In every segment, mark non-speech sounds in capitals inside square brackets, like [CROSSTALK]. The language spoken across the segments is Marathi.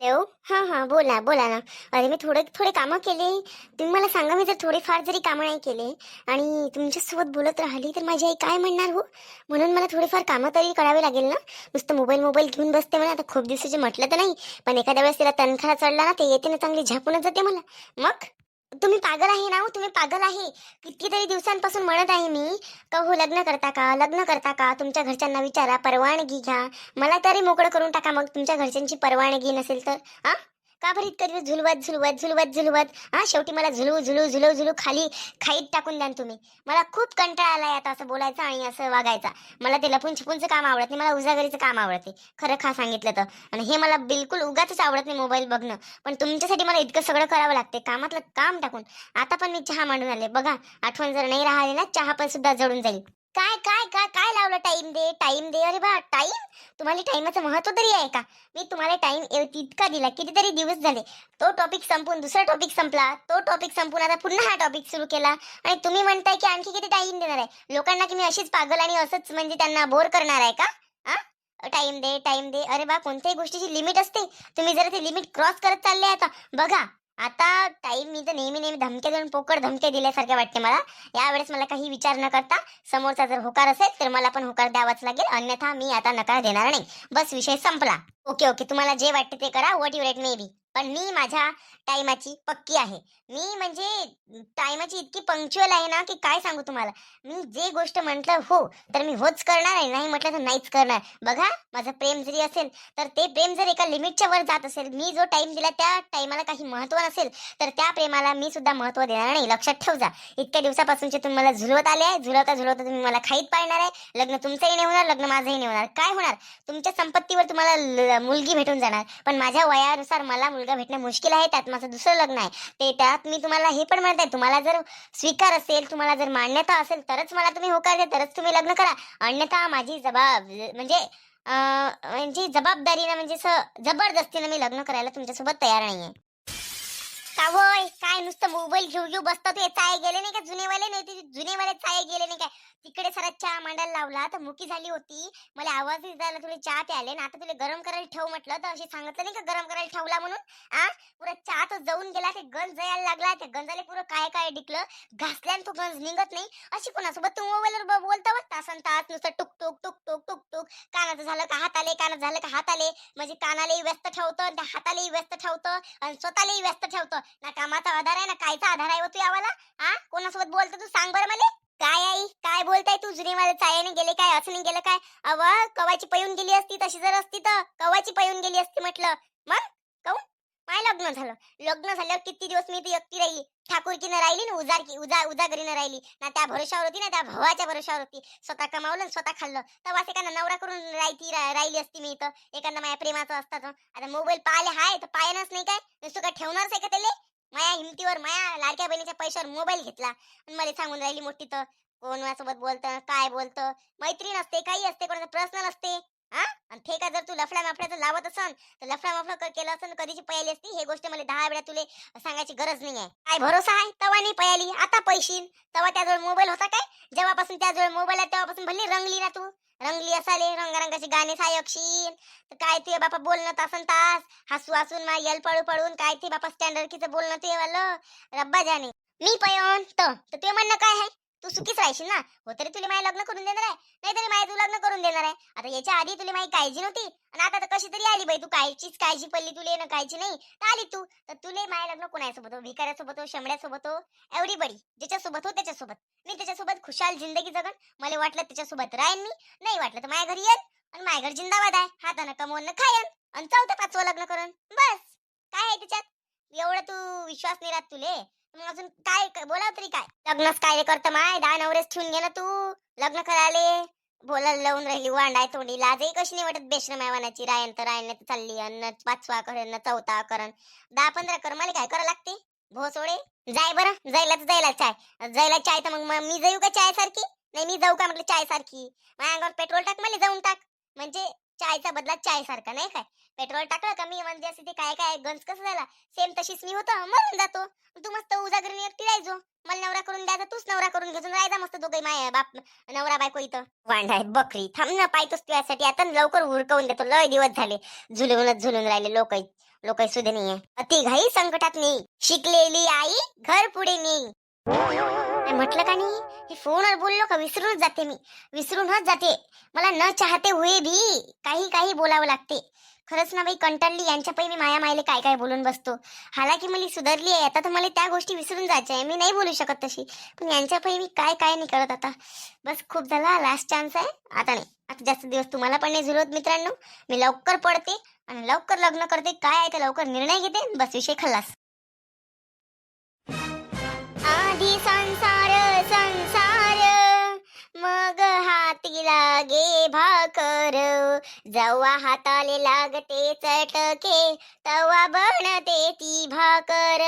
देव हां हां बोला बोला ना. अरे मी थोडे थोडे कामं केले. तुम्ही मला सांगा मी जर थोडेफार जरी कामं नाही केले आणि तुमच्यासोबत बोलत राहिली तर माझी आई काय म्हणणार हो? म्हणून मला थोडेफार कामं तरी करावे लागेल ना. नुसतं मोबाईल मोबाईल घेऊन बसते म्हणा. आता खूप दिवसाचे म्हटलं तर नाही पण एखाद्या वेळेस तिला तनखा चढला ना ते येते ना चांगली झापूनच जाते मला मग? तुम्ही पागल आहे ना हो तुम्ही पागल आहे. कितीतरी दिवसांपासून म्हणत आहे मी का हो लग्न करता का लग्न करता का तुमच्या घरच्यांना विचारा परवानगी घ्या. मला तरी मोकळं करून टाका मग तुमच्या घरच्यांची परवानगी नसेल तर हा का बरं इतकं झुलवत झुलवत झुलवत झुलवत. हा शेवटी मला झुलू झुलू झुलू झुलू खाली खाईत टाकून द्या तुम्ही. मला खूप कंटाळा आलाय आता असं बोलायचं आणि असं वागायचा. मला ते लपून छपूनचं काम आवडत नाही मला उजागरीचं काम आवडते खरं खा सांगितलं तर. आणि हे मला बिलकुल उगाच आवडत नाही मोबाईल बघणं. पण तुमच्यासाठी मला इतकं सगळं करावं लागते कामातलं काम टाकून. आता पण मी चहा मांडून आले. बघा आठवण जर नाही राहिली ना चहा पण सुद्धा जळून जाईल. काय काय काय काय लावलं टाइम दे टाइम दे? अरे बा टाइम तुम्हाला टाइमाचं महत्त्व तरी आहे का? मी तुम्हाला टाइम इतका दिला कितीतरी दिवस झाले. तो टॉपिक संपून दुसरा टॉपिक संपला. तो टॉपिक संपून आता पुन्हा हा टॉपिक सुरू केला. आणि तुम्ही म्हणताय की आणखी किती टाइम देणार आहे? लोकांना की मी अशीच पागल आणि असंच म्हणजे त्यांना बोर करणार आहे का? टाईम टाइम दे टाइम दे. अरे बा कोणत्याही गोष्टीची लिमिट असते. तुम्ही जर ती लिमिट क्रॉस करत चालले आता. बघा आता ताई मी तर नेहमी नेहमी धमक्या देऊन पोकळ धमक्या दिल्यासारखे वाटते मला. यावेळेस मला काही विचार न करता समोरचा जर होकार असेल तर मला पण होकार द्यावाच लागेल. अन्यथा मी आता नकार देणार नाही. बस विषय संपला. Okay okay. तुम्हाला जे वाटते ते करा. What you rate may be पण मी माझ्या टायमाची पक्की आहे. मी म्हणजे टायमाची इतकी पंक्च्युअल आहे ना की काय सांगू तुम्हाला? मी जे गोष्ट म्हटलं हो तर मी होच करणार आहे. नाही म्हटलं तर नाहीच करणार. बघा माझं प्रेम जरी असेल तर ते प्रेम जर एका लिमिटच्या वर जात असेल मी जो टाइम दिला त्या टायमाला काही महत्त्व नसेल तर त्या प्रेमाला मी सुद्धा महत्त्व देणार नाही. लक्षात ठेव जा इतक्या दिवसापासूनचे तुम्ही मला झुलवत आले आहे. झुलवता झुलवता तुम्ही मला खाईत पाळणार आहे. लग्न तुमचंही नाही होणार लग्न माझंही नाही होणार. काय होणार? तुमच्या संपत्तीवर तुम्हाला ल- मुलगी भेटून जाणार. पण माझ्या वयानुसार मला मुलगी भेटणं मुश्किल आहे त्यात माझं दुसरं लग्न आहे. ते त्यात मी तुम्हाला हे पण म्हणत आहे तुम्हाला जर स्वीकार असेल तुम्हाला जर मान्यता असेल तरच मला तुम्ही होकार द्या तरच तुम्ही लग्न करा. अन्यथा माझी जबाब म्हणजे म्हणजे जबाबदारीनं म्हणजे असं जबरदस्तीनं मी लग्न करायला तुमच्यासोबत तयार नाही आहे होय काय नुसतं मोबाईल घेऊ घेऊ बसतो ते चाय गेले नाही का? जुनेवाले नाही ते जुनेवाले चाय गेले नाही काय तिकडे सरा चहा मांडायला लावला तर मुकी झाली होती. मला आवाज झाला तुला चहा प्याले ना आता तुला गरम करायला ठेव म्हटलं तर असे सांगितलं नाही का गरम करायला ठेवला म्हणून आ? पुरा चहा तो जाऊन गेला ते गंज जायला लागला त्या गंजाले पुरं काय काय डिकलं घासल्यान तो गंज निघत नाही. अशी कोणासोबत तू मोबाईलवर बोलता व तासन तास नुसतं टुक टुक टुक टुक टुक टुक. कानाचं झालं का हात आले कानात झालं का हात आले म्हणजे कानालाही व्यस्त ठेवतं आणि त्या हातालाही व्यस्त ठेवतं आणि स्वतःलाही व्यस्त ठेवतं. ना कामाचा आधार आहे ना? कायचा आधार आहे हो तू यावाला? हा कोणासोबत बोलतो तू सांग बरं मला. काय आई? काय बोलताय तू? जुनी माझ्या चायने गेले काय? असं नाही गेलं काय? अव कवाची पळून गेली असती तशी जर असती तर. कवाची पळून गेली असती म्हटलं. मग? काऊन? माय लग्न झालं. लग्न झाल्यावर किती दिवस मी ती एकटी राहिली? ठाकूरकीनं राहिली ना उजार की उजा उजागरीनं राहिली. ना त्या भरोशावर होती ना त्या भावाच्या भरोशावर होती. स्वतः कमावलं स्वतः खाल्लं. तेव्हा एखादा नवरा करून राहती राहिली असती मी इथं. एखादा माझ्या प्रेमाचं असतात आता मोबाईल पाहिले हाय तर पायनच नाही काय? नुसतं काय ठेवणारच आहे का त्याला? माया हिमतीवर माया लाडक्या बहिणीच्या पैशावर मोबाईल घेतला. आणि मला सांगून राहिली मोठी तर कोणासोबत बोलतं काय बोलतं? मैत्रीण असते काही असते कोणाचा पर्सनल असते हा आणि ठीक आहे जर तू लफडा माफड्याचं लावत असन तर लफडा माफडं केलं असं कधीची पयाली असती? हे गोष्ट मला दहा वेळा तुले सांगायची गरज नाही आहे काय भरोसा आहे? तवा नाही पयाली. आता पैशील तेव्हा त्याजवळ मोबाईल होता काय? जेव्हापासून त्याजवळ मोबाईल आहे तेव्हापासून भल्ली रंगली ना तू. रंगली असाले रंगारंगाची गाणे सायक्षीन तर काय ते बापा बोलणं तासन तास? हसू हसून मा यल पळू पळून काय ते बापा स्टँडर्ड किचं बोलणं ते वाल? रब्बा जाणे मी पयोन तर तर ते म्हणणं काय आहे? तू सुखीच राहशील ना. हो तरी तुला माझे लग्न करून देणार आहे. नाही तरी माझे तू लग्न करून देणार आहे. आता याच्या आधी तुला माझी काळजी नव्हती. आणि आता तर कशी तरी आली बाई तू कायचीच काळजी पडली तुले ना कायची नाही. तर आली तू. तर तुले माझे लग्न कोणासोबत हो? भिकाऱ्यासोबत हो? शंभऱ्यासोबत हो? एवढी बडी ज्याच्यासोबत हो त्याच्यासोबत. मी त्याच्यासोबत खुशाल जिंदगी जगन. मला वाटलं त्याच्यासोबत राहीन मी. नाही वाटलं तर माझ्या घरी येत आणि माझ्या घर जिंदाबाद आहे. हातानं कमवून खायन. आणि चौथं पाचवं लग्न करून बस. काय आहे त्याच्यात? एवढं तू विश्वास नाही राहत तुले. मग अजून काय क- बोलाव तरी काय? लग्नच काय करतं माय? दहा नवरेच ठेवून घे तू. लग्न करायले. बोलायला लावून राहिली वांडाय तोंडी. लाजही कशी नाही वाटत बेशरम मायवानाची रायन तर रायन चालली अन्न पाचवा करण न चौथा करण. दहा पंधरा कर मला काय करा लागते? भोसोडे जाय बरं. जायला तर जायला चाय. जायला चाय तर मग मी जाऊ का चाय सारखी नाही मी जाऊ का म्हटलं चाय सारखी माझ्या अंगावर पेट्रोल टाक मला जाऊन टाक. म्हणजे चायचा बदला चाय सारखा नाही काय? पेट्रोल टाकलं कमी म्हणजे असं ते काय काय गंज कसं झाला? सेम तशीच मी होतो मरून जातो. तू मस्त उजागरीने एकटी राहायचो. मला नवरा करून द्यायचा तूच नवरा करून घेऊन राहायचा मस्त दोघे माय बाप नवरा बायको इथं. वांडाय बकरी. थांब ना पाहतोस तुझ्यासाठी आता लवकर हुरकवून देतो. लय दिवस झाले झुलवूनच झुलून राहिले लोक. लोक सुद्धा नाहीये. अति घाई संकटात नाही शिकलेली आई घर पुढे नाही म्हटलं का नाही? हे फोनवर बोललो का? विसरूनच जाते मी. विसरूनच जाते. मला न चाहते हुए भी काही काही बोलावं लागते. खरंच ना बाई कंटाळली. यांच्या पै मी माया मायले काय काय बोलून बसतो. हालाकी मला सुधारली आहे. आता तर मला त्या गोष्टी विसरून जायच्या आहे. मी नाही बोलू शकत तशी. पण यांच्या पै मी काय काय नाही करत आता. बस खूप झाला. लास्ट चान्स आहे. आता नाही. आता जास्त दिवस तुम्हाला पण नाही झुलवत मित्रांनो. मी लवकर पडते आणि लवकर लग्न करते. काय आहे ते लवकर निर्णय घेते. बस विषय खल्लास. भाकर. जवा हाताले लागते चटके तवा बनते ती भाकर.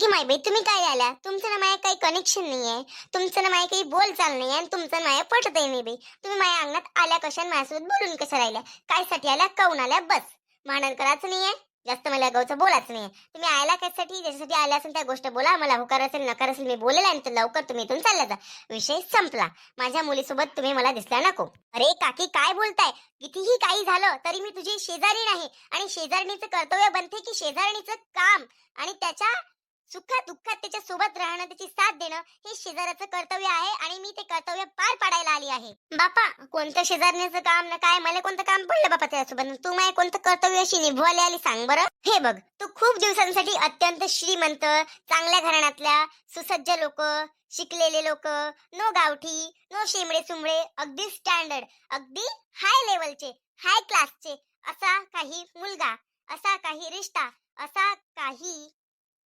की माय बाई तुम्ही काय आल्या? तुमचं ना माया काही कनेक्शन नाही आहे तुमचं ना माया काही बोल चाल नाही आणि तुमचं ना माया पटत नाही बाई. तुम्ही माझ्या अंगणात आल्या कशा माझ्यासोबत बोलून कशा राहिल्या? काय साठी आल्या? काऊन आल्या? बस. भांडण करायचं नाहीये. जास्त मला गावचं बोलायचं नाही. तुम्ही आयला कशासाठी? ज्याच्यासाठी आल्या असेल त्या गोष्ट बोला. मला होकार असेल नकार असेल मी बोलेल आणि तर लवकर तुम्ही इथून चालला जा. विषय संपला. माझ्या मुलीसोबत तुम्ही मला दिसला नको. अरे काकी काय बोलताय? कितीही काही झालं तरी मी तुझी शेजारी नाही. आणि शेजारणीचं कर्तव्य बनते की शेजारणीचं काम. आणि त्याच्या सुखात दुःखात त्याच्या सोबत राहणं त्याची साथ देणं हे शेजाऱ्याचं कर्तव्य आहे आणि मी ते कर्तव्य पार पाडायला आली आहे. बापा कोणतं शेजारण्याचं काम ना काय? मला कोणतं काम पडलं बापा त्याच्यासोबत तू माझ्या कोणतं कर्तव्य अशी निभवायला आली सांग बरं? हे बघ तू खूप दिवसांसाठी अत्यंत श्रीमंत चांगल्या घराण्यातल्या सुसज्ज लोक शिकलेले लोक नो गावठी नो शेमडे सुमडे अगदी स्टँडर्ड अगदी हाय लेवलचे हाय क्लासचे असा काही मुलगा असा काही रिश्ता असा काही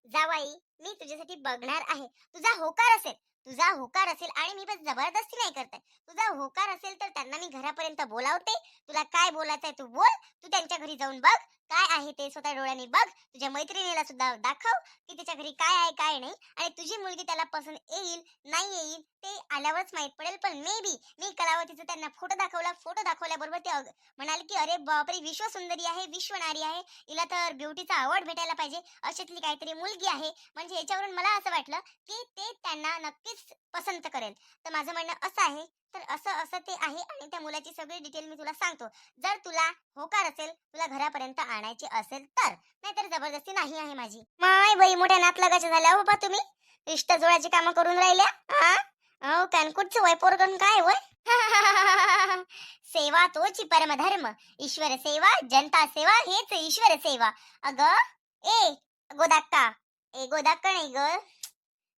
जावाई मी तुझ्यासाठी बघणार आहे. तुझा होकार असेल तुझा होकार असेल आणि मी बस जबरदस्ती नाही करते तुझा होकार असेल तर त्यांना मी घरापर्यंत बोलावते. तुला काय बोलायचंय तू बोल. तू त्यांच्या घरी जाऊन बघ. काय आहे ते स्वतः डोळ्यांनी बघ. तुझ्या मैत्रिणीला सुद्धा दाखव की तिच्या घरी काय आहे काय नाही. आणि तुझी मुलगी त्याला पसंत येईल नाही येईल ते आल्यावरच माहीत पडेल. पण मे बी मी कलावतीचा त्यांना फोटो दाखवला. फोटो दाखवल्याबरोबर ते म्हणाले की अरे बापरे विश्व सुंदरी आहे विश्व नारी आहे. हिला तर ब्युटीचा अवॉर्ड भेटायला पाहिजे. अशातली काहीतरी मुलगी आहे. म्हणजे याच्यावरून मला असं वाटलं की ते त्यांना नक्कीच पसंत करेल. तर माझं म्हणणं असं आहे तर असं असं ते आहे आणि त्या मुलाची सगळी डिटेल मी तुला सांगतो. जर तुला होकार असेल तुला घरापर्यंत आणायची असेल तर नाहीतर जबरदस्ती नाही आहे माझी. माय बाई मोठ्या नात लगाच्या झाल्या हो बाबा तुम्ही. रिश्ता जोडाची कामं करून राहिल्या हा अहो कानकुटचं वय पोरगण काय वय? [LAUGHS] सेवा तोची परमधर्म. ईश्वर सेवा जनता सेवा हेच ईश्वर सेवा. अग ए गोदाक्का. ए गोदाक्का नाही ग.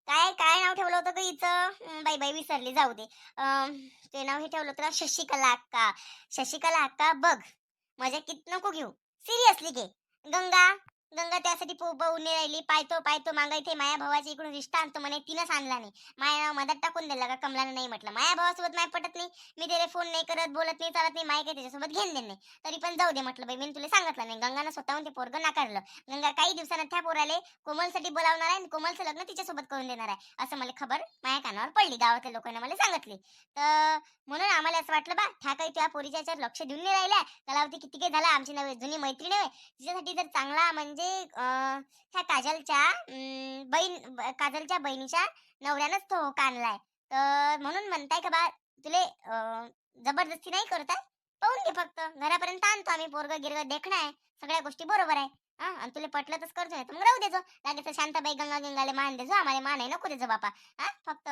काय काय नाव ठेवलं होतं ग हिचं? बाई बाई विसरली जाऊ दे. ते नाव हे ठेवलं होतं ना शशिकला अक्का. शशिकला अक्का बघ मजा कित नको घेऊ. सिरियसली घे. गंगा गंगा त्यासाठी पाहून राहिली. पायतो पायतो मागा इथे माया भावाच्या इकडून रिश्ता आणतो म्हणे. तिनंच आणला नाही. माया नाव मधात टाकून दिला का? कमलानं नाही म्हटलं. माया भावासोबत माय पटत नाही. मी त्याला फोन नाही करत बोलत नाही चालत नाही. माय काही त्याच्यासोबत घेऊन देत नाही. तरी पण जाऊ दे म्हटलं बाई. मी तुला सांगितलं नाही. गंगानं स्वतःहून ते पोरग नाकारलं. गंगा काही दिवसानं त्या पोराले कोमलसाठी बोलावणार आहे आणि कोमलचं लग्न तिच्यासोबत करून देणार आहे. असं मला खबर माया कानावर पडली. गावातल्या लोकांना मला सांगितली. तर म्हणून आम्हाला असं वाटलं बा ह्या काही त्या पोरीच्या लक्ष देऊन नाही राहिल्या. कलावती किती काही झाला. आमची नवी जुनी मैत्रीण आहे. तिच्यासाठी जर चांगला म्हणजे म्हणजे ह्या काजलच्या बहीण काजलच्या बहिणीच्या नवऱ्यानंच तो होका आणलाय. तर म्हणून म्हणताय का बा तुले अं, जबरदस्ती नाही करत आहे? पाहून घे फक्त. घरापर्यंत आणतो आम्ही पोरग गिरग देखणं आहे. सगळ्या गोष्टी बरोबर आहे. हा आणि तुला पटलं तर करतो नाही तर मग राहू देजो लागेल शांताबाई गंगा गंगाले मान देजो आम्हाला मान आहे नको देजो बापा. हा फक्त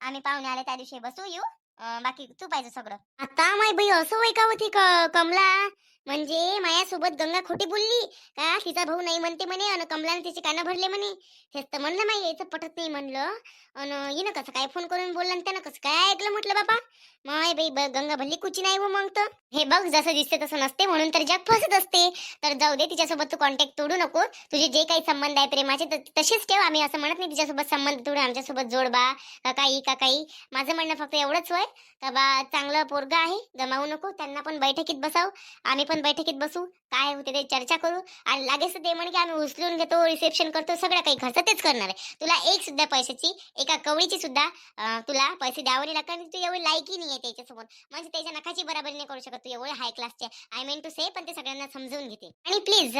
आम्ही पाहुणे आले त्या दिवशी बसू येऊ. बाकी तू पाहिजे सगळं. आता माय बाई असं वय का होती कमला. म्हणजे मायासोबत गंगा खोटी बोलली. का? तिचा भाऊ नाही म्हणते म्हणे अन कमलाने तिचे कानं भरले म्हणे. हेच तर म्हणलं माई याचं पटत नाही म्हणलं. अन येणं कसं काय फोन करून बोललं आणि त्यानं कसं काय ऐकलं म्हटलं बाबा माय बाई गंगा भल्ली कुची नाही हो मग तर. हे बघ जसं दिसते तसं नसते म्हणून तर जग फसत असते. तर जाऊ दे तिच्यासोबत तू कॉन्टॅक्ट तोडू नको. तुझे जे काही संबंध आहे प्रेमाचे तर तसेच ठेव. आम्ही असं म्हणत नाही तिच्यासोबत संबंध तोडू. आमच्यासोबत जोड बा. का काही का काही. माझं म्हणणं फक्त एवढंच होय. का बा चांगलं पोरग आहे गमावू नको त्यांना पण बैठकीत बसाव आम्ही पण बैठकीत बसू काय होते ते चर्चा करू. आणि लागेच ते म्हणे की आम्ही उचलून घेतो रिसेप्शन करतो सगळं काही खर्च तेच करणार आहे. तुला एक सुद्धा पैशाची एका कवळीची सुद्धा तुला पैसे द्यावे नाही लागतात तू एवढी लायकी नाही आहे त्याच्यासमोर. म्हणजे त्याच्या नखाची बराबरी नाही करू शकत तू एवढे हाय क्लासचे आय मीन टू से पण ते सगळ्यांना समजून घेते. आणि प्लीज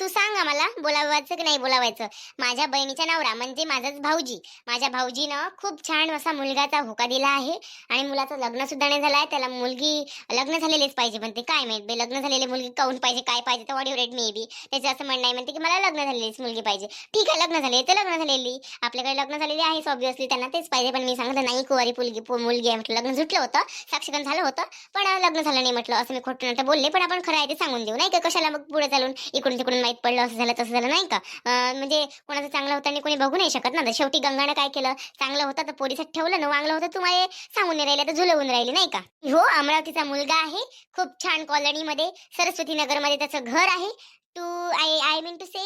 तू सांग आम्हाला बोलावायचं की नाही बोलावायचं? माझ्या बहिणीचा नवरा म्हणजे माझाच भाऊजी. माझ्या भाऊजीनं खूप छान असा मुलगाचा होका दिला आहे. आणि मुलाचं लग्न सुद्धा नाही झालं त्याला मुलगी लग्न झालेलीच पाहिजे म्हणते. काय माहीत बे लग्न झालेली मुलगी काऊन पाहिजे काय पाहिजे तर वॉट रेट मे बी त्याचं असं म्हणणं आहे म्हणते की मला लग्न झालेलीच मुलगी पाहिजे. ठीक आहे लग्न झाले तर लग्न झालेली. आपल्याकडे लग्न झालेली आहेच ऑब्विसली त्यांना तेच पाहिजे पण मी सांगत नाही कुवारी मुलगी मुलगी आहे म्हटलं लग्न झुटलं होतं साक्षीकरण झालं होतं पण लग्न झालं नाही म्हटलं असं मी खोटं नंतर बोलले पण आपण खरं आहे ते सांगून देऊ नाही का? कशाला मग पुढे चालून इकडून तिकडून माहीत पडलं असं झालं तसं झालं नाही का? म्हणजे कोणाचं चांगलं होतं आणि कोणी बघू नाही शकत ना. तर शेवटी गंगानं काय केलं? चांगलं होतं तर पोलिसात ठेवलं ना वांगलं होतं तुम्हाला सांगून नाही तर झुलवून राहिले नाही का? हो अमरावतीचा मुलगा आहे. खूप छान कॉलनीमध्ये सरस्वती नगरमध्ये त्याचं घर आहे. Two I I mean to say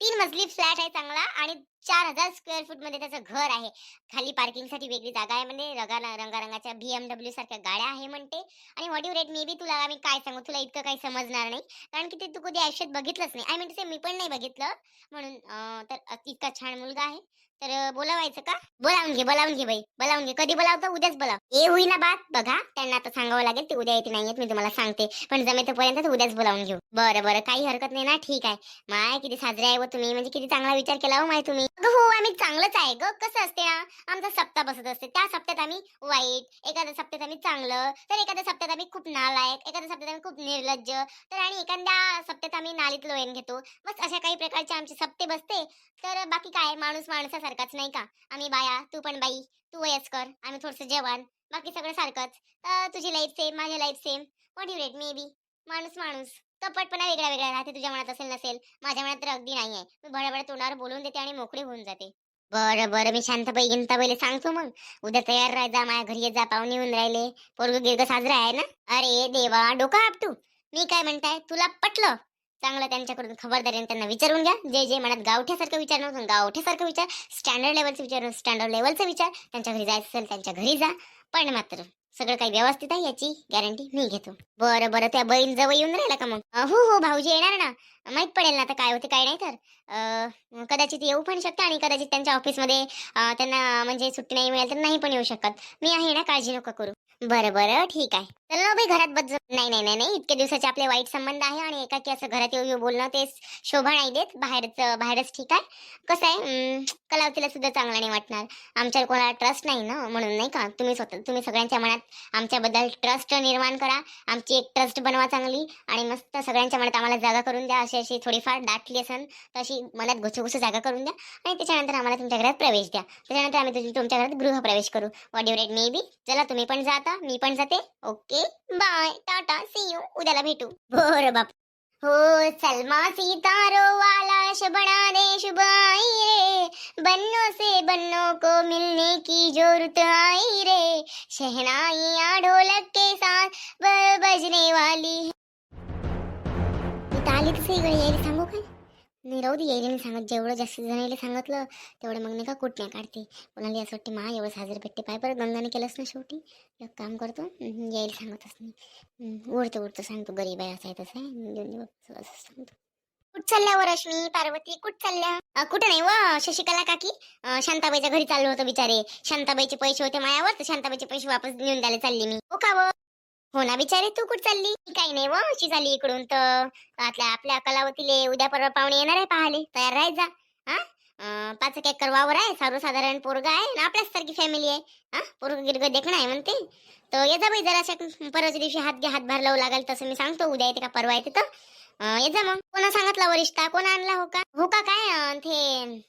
तीन मजली फ्लॅट आहे चांगला आणि चार हजार स्क्वेअर फूटमध्ये त्याचं घर आहे. खाली पार्किंगसाठी वेगळी जागा आहे म्हणजे रंगा रंगारंगाच्या बीएमडब्ल्यू सारख्या गाड्या आहे म्हणते. आणि what you rate may be तुला मी काय सांगू? तुला इतकं काही समजणार नाही. कारण की ते तू कधी आयुष्यात बघितलंच नाही. आय म्हणते मी पण नाही बघितलं. म्हणून तर इतका छान मुलगा आहे. तर बोलावायचं का? बोलावून घे बोलावून घे बाई. बोलावून घे. कधी बोलावतं? उद्याच बोलाव. ए होईना बात. बघा त्यांना आता सांगावं लागेल. ते उद्या येते नाही येत मी तुम्हाला सांगते. पण जमेतोपर्यंत उद्याच बोलावून घेऊ. बरं बरं. काही हरकत नाही ना? ठीक आहे. माय किती साजरे आहे व तुम्ही. म्हणजे किती चांगला विचार केला हो माय तुम्ही. अगं हो आम्ही चांगलंच आहे ग. कसं असते ना आमचा सप्ताह बसत असते. त्या सप्त्यात आम्ही वाईट एखाद्या सप्त्यात आम्ही चांगलं तर एखाद्या सप्त्यात आम्ही खूप नालायक एखाद्या सप्त्यात आम्ही खूप निर्लज्ज तर आणि एखाद्या सप्त्यात आम्ही नालीत लोयन घेतो. बस अशा काही प्रकारचे आमचे सप्ते बसते. तर बाकी काय माणूस माणसासारखाच नाही का? आम्ही बाया तू पण बाई तू वयस्कर आम्ही थोडंसं जवान बाकी सगळं सारखंच. तर तुझी लाईफ सेम माझी life same what you rate may be माणूस माणूस. कपटपणा वेगळा वेगळा राहते तुझ्या मनात असेल नसेल. माझ्या मनात तर अगदी नाही आहे मी भडभड तोंडावर बोलून देते आणि मोकळी होऊन जाते. बरं बरं मी शांतबाई गिंताबाईला सांगतो मग. उद्या तयार राह जा माझ्या घरी जा पाहुणे येऊन राहिले. पोरग गिरग साजरा आहे ना? अरे देवा डोका आप मी काय म्हणताय? तुला पटलं? चांगलं त्यांच्याकडून खबरदारीने त्यांना विचारून घ्या. जे जे मनात गावठ्यासारखं विचार नव्हतं गावठ्यासारखं विचार. स्टँडर्ड लेवलचं विचार स्टँडर्ड लेवलचा विचार. त्यांच्या घरी जायचं असेल त्यांच्या घरी जा. पण मात्र सगळं काही व्यवस्थित आहे याची? गॅरंटी मी घेतो. बरं बरं त्या बहीण जवळ येऊन राहिला का मग? हो हो भाऊजी येणार ना. माहीत पडेल ना आता काय होते काय नाही तर. कदाचित येऊ पण शकते आणि कदाचित त्यांच्या ऑफिसमध्ये त्यांना म्हणजे सुट्टी नाही मिळेल तर नाही पण येऊ शकत. मी आहे ना काळजी नका करू. बरं बरं ठीक आहे. चल ना बाई घरात बदल नाही नाही नाही नाही. इतके दिवसाचे आपले वाईट संबंध आहे आणि एकाकी असं घरात येऊ येऊ बोलणं ते शोभा नाही देत. बाहेरच बाहेरच ठीक आहे. कसं आहे? कलावतीला सुद्धा चांगलं नाही वाटणार. आमच्यावर कोणाला ट्रस्ट नाही ना? म्हणून नाही का? तुम्ही स्वतः तुम्ही सगळ्यांच्या मनात आमच्याबद्दल ट्रस्ट निर्माण करा. आमची एक ट्रस्ट बनवा चांगली आणि मस्त सगळ्यांच्या मनात आम्हाला जागा करून द्या. अशी अशी थोडीफार दाटली असन तशी मनात घुसघुस जागा करून द्या आणि त्याच्यानंतर आम्हाला तुमच्या घरात प्रवेश द्या. त्याच्यानंतर आम्ही तुमच्या घरात गृहप्रवेश करू. What you rate may be चला तुम्ही पण जाता मी पण जाते. Okay bye tata see you उद्याला भेटू. बर बाप. हो सलमा सितारो वाला शबना दे शुभ आई रे. बन्नो से बन्नो को मिलने की जरूरत आई रे. शहनाइया ढोलक के साथ बजने वाली है. इथं आली तसं इकडे यायला सांगू काय नाही राहू दे यायला सांगत. जेवढं जास्त जणायला सांगितलं तेवढं मग नाही का कुठण्या काढते. कोणाला असं वाटते मा एवढं साजर भेटते पाय परत. गंगाने केलंच ना शेवटी? एक काम करतो. यायला सांगतच नाही. उडतं उडतं सांगतो गरीब आहे असं आहे तसं आहे. देऊन दे असं सांगतो कुठ चालल्या व रश्मी पार्वती? कुठ चालल्या? कुठे कुठं नाही व शशिकला काकी. शांताबाईच्या घरी चाललो होतो बिचारे. शांताबाईचे पैसे होते मायावर तर शांताबाईचे पैसे वापस नेऊन द्यायला चालले मी. हो का हो ना बिचारे तू कुठ चालली? काही नाही व अशी चालली इकडून तर. आपल्या आपल्या कलावतीले उद्या परवा पाहुणे येणार आहे पाहाले तयार राहायचा हा? पाच एक एकर वावर आहे सर्वसाधारण पोरगा आहे ना आपल्याच सारखी फॅमिली आहे. हा? पोरग गिरग देखणं आहे म्हणते. तर ये जा बाई जराशा परवाच्या दिवशी हात घ्या हात भरलावं लागेल तसं मी सांगतो. उद्या येते का परवा येते तर. अं, ये जा मग. कोणा सांगितला वरिष्ठा? कोणा आणला हो का? हो का काय? ते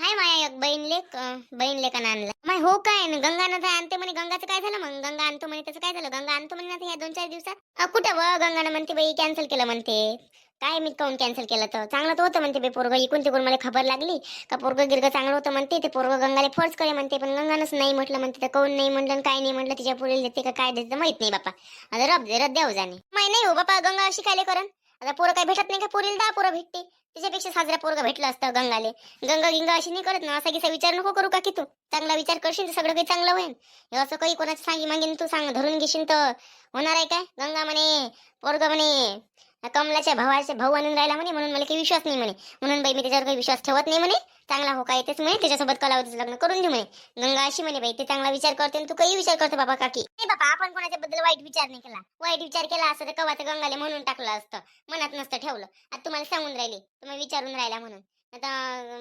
हाय माया एक बहीण लेक बहीण लेकानं आणला. माय हो काय न गंगानं आणते म्हणे गंगाचं काय झालं मग? गंगा आणतो म्हणे त्याचं काय झालं? गंगा आणतो म्हणे आता ह्या दोन चार दिवसात? कुठं व गंगानं म्हणते बाई कॅन्सल केलं म्हणते. काय मी काऊन कॅन्सल केलं तर? चांगलं तर होतं म्हणते बे पोरग इकून तिकून मला खबर लागली. का पोरग गिरग चांगलं होतं म्हणते ते पोरग गंगाला फोर्स करे म्हणते पण गंगानंच नाही म्हटलं म्हणते तर काऊन नाही म्हटलं काय नाही म्हटलं तिच्या पुढे देते का काय देते माहीत नाही बापा. आता रब दे रद्द जाणे. माही नाही हो बापा गंगा अशी काय करण. आता पोरं काही भेटत नाही का पोरीला? दहा पोरं भेटते. त्याच्यापेक्षा साजरा पोरगा भेटलं असतं गंगाले. गंगा गिंगा अशी नाही करत ना असा किसा विचार नको करू का की तू? चांगला विचार करशील तर सगळं काही चांगलं होईल. हे असं काही कोणाचं सांगी मागेन तू सांग धरून घेशील तर. होणार आहे काय? गंगा म्हणे पोरग म्हणे कमलाच्या भावाचे भाऊ आणून राहिला म्हणे म्हणून मला काही विश्वास नाही म्हणे. म्हणून बाई मी त्याच्यावर काही विश्वास ठेवत नाही म्हणे. चांगला हो काय येतेच म्हणे त्याच्यासोबत कलावतीचं लग्न करून घेऊ म्हणे. गंगा अशी म्हणे बाई ते चांगला विचार करते आणि तू काही विचार करतो बाबा काकी. नाही बाबा आपण कोणाच्या बद्दल वाईट विचार नाही केला. वाईट विचार केला असं तर कवाचं गंगाले म्हणून टाकलं असतं. मनात नसतं ठेवलं. आता तुम्हाला सांगून राहिले तुम्ही विचारून राहिला म्हणून. आता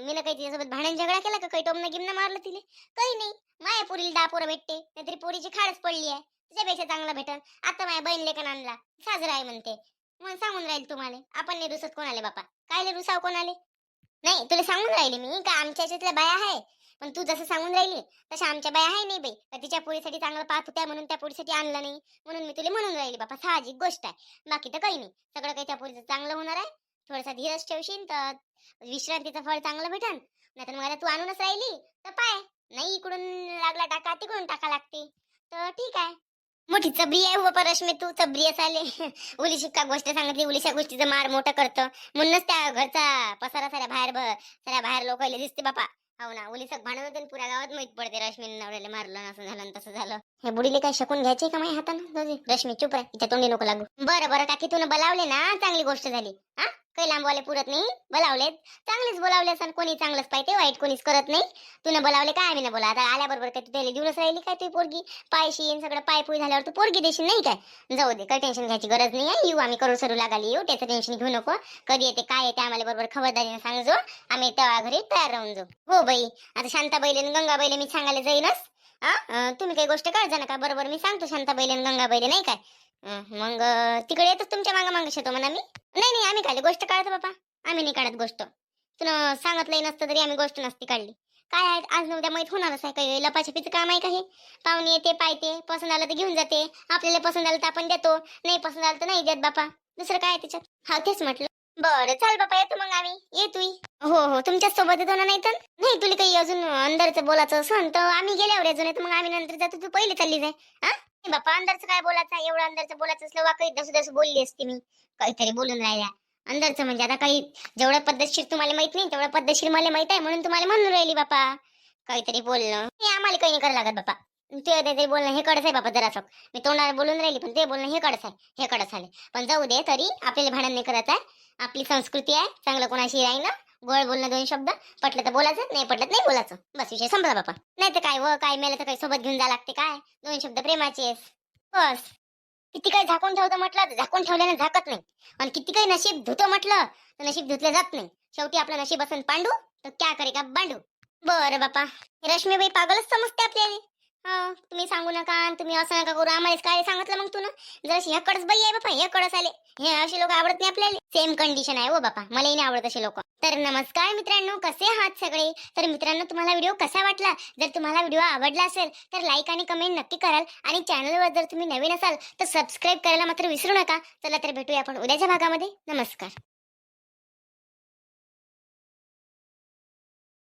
मी ना काही तिच्यासोबत भांडण झगडा केला का? काही टोमनं गिमनं मारलं तिले? काही नाही. माया पोरीला दहा पोरं भेटते नाहीतरी पोरीची खाडच पडली आहे. तिच्यापेक्षा चांगलं भेटन. आता माझ्या बहीण लेखन आणला साजरा आहे म्हणते. मग सांगून राहील तुम्हाला. आपण नाही रुसत कोणाले बापा. काय रुसाव कोणाले? नाही तुला सांगून राहिली मी का आमच्या याच्यातल्या बाया आहे. पण तू जसं सांगून राहिली तशा आमच्या बाया आहे नाही बाई. का तिच्या पोरीसाठी चांगलं पाहत होत्या म्हणून त्या पोळीसाठी आणलं नाही. म्हणून मी तुला म्हणून राहिली बापा साहजिक गोष्ट आहे. बाकी तर काही नाही. सगळं काही त्या पोळीचं चांगलं होणार आहे. थोडासा धीरच ठेवशील तर विश्रांतीचं फळ चांगलं भेटन. नाहीतर मग आता तू आणूनच राहिली तर पाय. नाही इकडून लागला टाका तिकडून टाका लागते. तर ठीक आहे. मोठी चबरी आहे व रश्मी तू चबरी असाले [LAUGHS] उली शिक्का गोष्ट सांगितली उलीशा गोष्टीचं मार मोठं करतं. म्हणूनच त्या घरचा पसारा साऱ्या बाहेर ब- साऱ्या बाहेर लोक दिसते बापा. हो ना उलीचं भांडण होतं पुऱ्या गावात माहीत पडते रश्मीने नवऱ्याला मारलं असं झालं आणि तसं झालं. हे बुडीले काय शकून घ्यायचे का माझ्या हातानं? रश्मी चुप आहे तिच्या तोंडी नको लागू. बरं बरं काकी तुला बोलावले ना चांगली गोष्ट झाली. हा? काही लांबवाले पुरत नाही. बोलावलेत. चांगलेच बोलावले असं कोणी चांगलंच पाहिजे वाईट कोणीच करत नाही. तुला बोलावले काय आम्ही ना बोला आता आल्याबरोबर काय तू त्याला दिवस राहिली काय तू पोरगी? पायशी येईन सगळं पाय पुई झाल्यावर तू पोरगी देशील नाही काय? जाऊ दे काही टेन्शन घ्यायची गरज नाही आहे. येऊ आम्ही करू सरू लागाली येऊ. त्याचं टेन्शन घेऊ नको. कधी येते काय येते आम्हाला बरोबर खबरदारीने सांगजो आम्ही तेव्हा घरी तयार राहून जाऊ. हो बाई आता शांताबाईले गंगाबाईले मी सांगायला जाईनच. तुम्ही काही गोष्ट काळजा नका. बरोबर मी सांगतो शांताबाईले गंगाबाईले नाही काय? मग तिकडे येतच तुमच्या मागे मागं शेतो म्हणा मी? नाही नाही आम्ही काढली गोष्ट काढतो बाबा आम्ही नाही काढत गोष्ट. तुला सांगितलंही नसतं तरी आम्ही गोष्ट नसती काढली. काय आहे? आज न उद्या माहीत होणारच आहे काही. लपाछपीचं काम आहे का हे पाहुणे येते पायते पसंत आलं तर घेऊन जाते. आपल्याला पसंत आलं तर आपण देतो. नाही पसंत आलं तर नाही देत बापा. दुसरं काय आहे त्याच्यात? हा तेच म्हटलं. बरं चाल बापा येतो मग आम्ही. ये तू. हो हो तुमच्याच सोबत येतो ना नाही तर? नाही तुला काही अजून अंदरचं बोलायचं असं तर आम्ही गेल्यावर अजून येतो मग आम्ही नंतर जातो. तू पहिले चालली जाय हा? बापा अंदरचं काय बोलायचं एवढं अंदरचं बोलायचं असलं वाकई दसू दसू बोलली असते मी. काहीतरी बोलून राहिल्या. अंदरचं म्हणजे आता काही जेवढं पद्धतशीर तुम्हाला माहीत नाही तेवढं पद्धतशीर मला माहीत आहे म्हणून तुम्हाला म्हणून राहिली बापा काहीतरी बोलणं. हे आम्हाला काही नाही करायला लागत बापा ते ते- बोलणं हे कडच आहे बापा जरासं मी तोंडाला बोलून राहिली पण ते बोलणं हे कडच आहे हे कडच आले पण जाऊ दे तरी आपल्याला भांडण नाही करायचं आहे. आपली संस्कृती आहे चांगलं कोणाशी राहिलं. ना गोळ बोलणं दोन शब्द पटलं तर बोलायचं नाही पटलं नाही बोलायचं. बस विषय संपला बापा. नाही तर काय व काय मेलं तर काही सोबत घेऊन जा लागते काय? दोन शब्द प्रेमाचे बस. किती काही झाकून ठेवतं म्हटलं तर झाकून ठेवल्याने झाकत नाही. आणि किती काही नशीब धुतो म्हटलं तर नशीब धुतलं जात नाही. शेवटी आपलं नशीब असून पांडू तर क्या करे का बांडू? बरं बापा. रश्मीबाई पागलच समजते आपल्याला. हो तुम्ही सांगू नका आणि तुम्ही असं नका करू. आम्हाला काय सांगितलं मग तू ना? जर ह्याकडच बाई आहे बापा ह्याकडच आले. हे असे लोक आवडत नाही आपल्याला. सेम कंडिशन आहे हो बापा. मलाही नाही आवडत असे लोक. तर नमस्कार मित्रांनो कसे आहात सगळे? तर मित्रांनो तुम्हाला व्हिडिओ कसा वाटला? जर तुम्हाला व्हिडिओ आवडला असेल तर लाईक आणि कमेंट नक्की कराल. आणि चॅनलवर जर तुम्ही नवीन असाल तर सबस्क्राईब करायला मात्र विसरू नका. चला तर भेटूया आपण उद्याच्या भागामध्ये. नमस्कार.